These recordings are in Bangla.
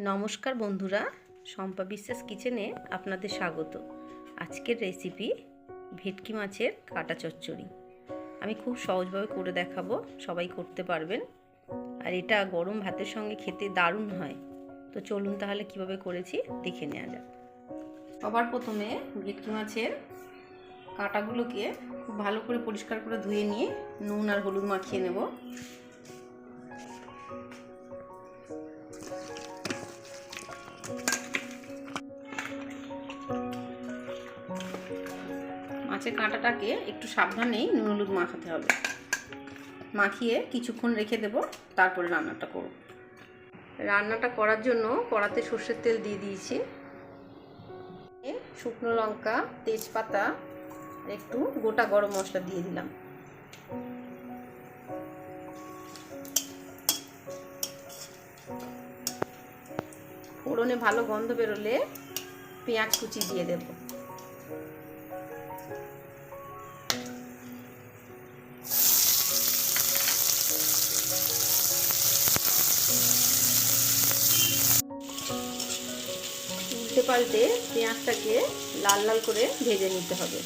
নমস্কার বন্ধুরা, শম্পা বিশ্বাস কিচেনে আপনাদের স্বাগত। আজকের রেসিপি ভেটকি মাছের কাটা চচ্চড়ি। আমি খুব সহজভাবে করে দেখাবো, সবাই করতে পারবেন। আর এটা গরম ভাতের সঙ্গে খেতে দারুণ হয়। তো চলুন তাহলে কীভাবে করেছি দেখে নেওয়া যাক। সবার প্রথমে ভেটকি মাছের কাঁটাগুলোকে খুব ভালো করে পরিষ্কার করে ধুয়ে নিয়ে নুন আর হলুদ মাখিয়ে নেব। মাছের কাঁটাটাকে একটু সাবধানেই নুন হলুদ মাখাতে হবে। মাখিয়ে কিছুক্ষণ রেখে দেব, তারপরে রান্নাটা করব। রান্নাটা করার জন্য কড়াতে সর্ষের তেল দিয়ে দিয়েছি। শুকনো লঙ্কা, তেজপাতা, একটু গোটা গরম মশলা দিয়ে দিলাম। ফোড়নে ভালো গন্ধ বেরোলে পেঁয়াজ কুচি দিয়ে দেব। উল্টে পাল্টে পেঁয়াজটাকে লাল লাল করে ভেজে নিতে হবে।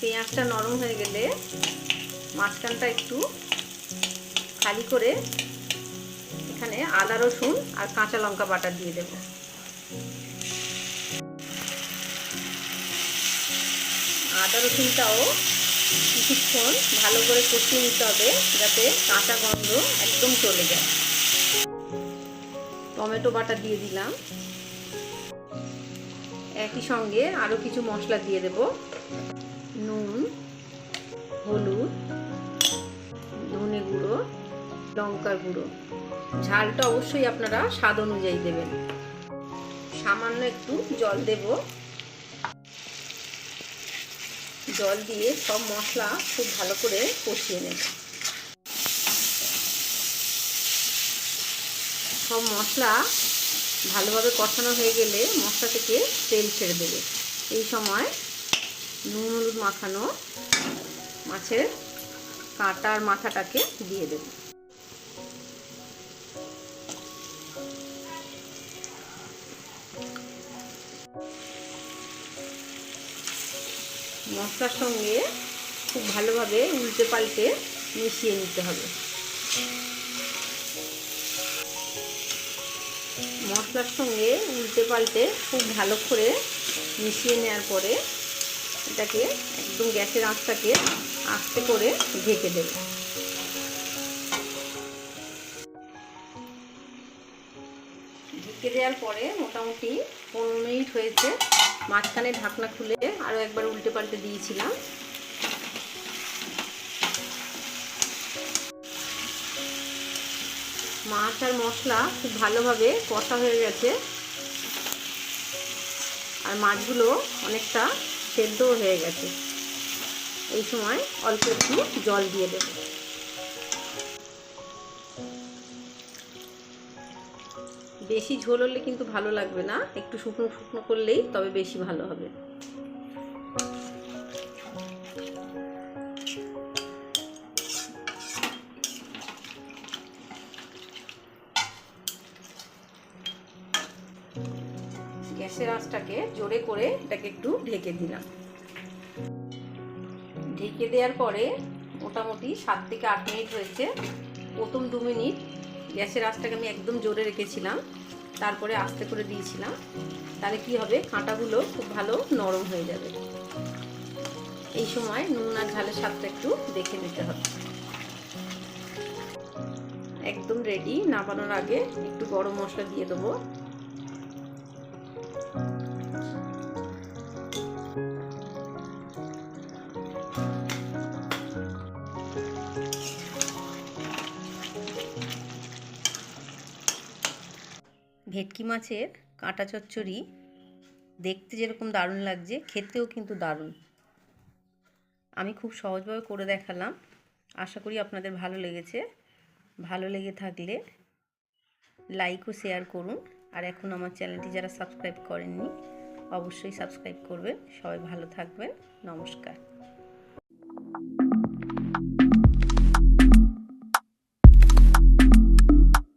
পেঁয়াজটা নরম হয়ে গেলে মাঝখানটা একটু খালি করে এখানে আদা, রসুন আর কাঁচা লঙ্কা বাটা দিয়ে দেব। আদা, রসুনটাও কিছুক্ষণ ভালো করে কষিয়ে নিতে হবে যাতে কাঁচা গন্ধ একদম চলে যায়। টমেটো বাটা দিয়ে দিলাম। একই সঙ্গে আরও কিছু মশলা দিয়ে দেব। নুন, হলুদ, ধনে গুঁড়ো, লঙ্কার গুঁড়ো। ঝালটা অবশ্যই আপনারা স্বাদ অনুযায়ী দেবেন। সামান্য একটু জল দেব। জল দিয়ে সব মশলা খুব ভালো করে কষিয়ে নেব। সব মশলা ভালোভাবে কষানো হয়ে গেলে মশলা থেকে তেল ছেড়ে দেবে। এই সময় নুন হলুদ মাখানো মাছের কাঁটার মাথাটাকে দিয়ে দেব। মশলার সঙ্গে খুব ভালোভাবে উল্টে পাল্টে মিশিয়ে নিতে হবে। মশলার সঙ্গে উল্টে পাল্টে খুব ভালো করে মিশিয়ে নেওয়ার পরে এটাকে একদম গ্যাসের আঁচটাকে আস্তে করে ঢেকে দেব। ঢেকে দেওয়ার পরে মোটামুটি পনেরো মিনিট হয়েছে। মাঝখানে ঢাকনা খুলে আরও একবার উল্টে পাল্টে দিয়েছিলাম। মাছ আর মশলা খুব ভালোভাবে কষা হয়ে গেছে। আর মাছগুলো অনেকটা সেদ্ধ হয়ে গেছে। এই সময় অল্প একটু জল দিয়ে দেব। বেশি ঝোল হলে কিন্তু ভালো লাগবে না। একটু শুকনো শুকনো করলেই তবে বেশি ভালো হবে। গ্যাসের আঁচটাকে জোরে করে এটাকে একটু ঢেকে দিলাম। ঢেকে দেওয়ার পরে মোটামুটি সাত থেকে আট মিনিট হয়েছে। প্রথম দু মিনিট গ্যাসের আঁচটাকে আমি একদম জোরে রেখেছিলাম। তারপরে আস্তে করে দিয়েছিলাম। তাহলে কি হবে? কাঁটাগুলো খুব ভালো নরম হয়ে যাবে। এই সময় নুন আর ঝালের স্বাদটা একটু দেখে নিতে হবে। একদম রেডি নামানোর আগে একটু গরম মশলা দিয়ে দেবো। ভেটকি মাছের কাঁটা চচ্চড়ি দেখতে যেরকম দারুণ লাগছে, খেতেও কিন্তু দারুণ। আমি খুব সহজভাবে করে দেখালাম। আশা করি আপনাদের ভালো লেগেছে। ভালো লেগে থাকলে লাইক ও শেয়ার করুন। আর এখন আমার চ্যানেলটি যারা সাবস্ক্রাইব করেননি, অবশ্যই সাবস্ক্রাইব করবেন। সবাই ভালো থাকবেন। নমস্কার।